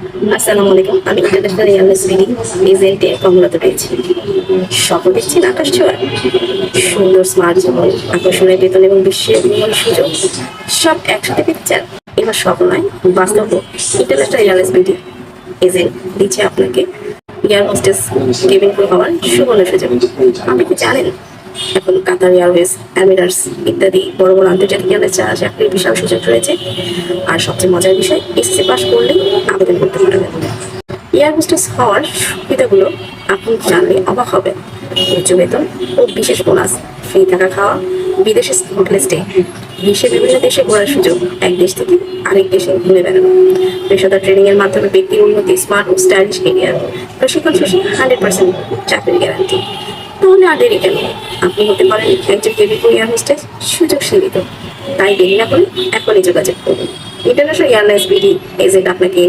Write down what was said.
আসসালামু আলাইকুম। আমি এজেন্টে স্বপ্ন আকাশ সুন্দর স্মার্ট আকর্ষণীয় বেতন এবং বিশ্বের সুযোগ, সব একসাথে এবার স্বপ্ন নয়, বাস্তব এজেন্ট দিচ্ছে আপনাকে এয়ার হওয়ার সুবর্ণ সুযোগ। আপনি কি জানেন? এখন কাতার এয়ারওয়েজ অ্যামিরাটস ইত্যাদি বড় বড় আন্তর্জাতিক এয়ারলাইন্স চাকরির বিশাল সুযোগ রয়েছে। আর সবচেয়ে মজার বিষয় এসএসসি পাস করলেই আবেদন করতে পারবেন এয়ার হোস্টেস হওয়ার সুবিধাগুলো আপনি জানলে অবাক হবেন। উচ্চ বেতন ও বিশেষ বোনাস ফ্রি থাকা খাওয়া, বিদেশে হোটেলে স্টে বিশ্বের বিভিন্ন দেশে ঘোরার সুযোগ, এক দেশ থেকে আরেক দেশে ঘুরে বেড়ানো। পেশাদার ট্রেনিং এর মাধ্যমে ব্যক্তির উন্নতি স্মার্ট ও স্টাইলিশ কেরিয়ার প্রশিক্ষণ শেষে হান্ড্রেড পার্সেন্ট চাকরির গ্যারান্টি তাহলে আর দেরি কেন? আপনি হতে পারেন একজন এয়ার হোস্টেস সুযোগ সীমিত তাই দেরি না করে এখনই যোগাযোগ করুন। ইন্টারন্যাশনাল এয়ারলাইন্স বিডি এজেন্ট আপনাকে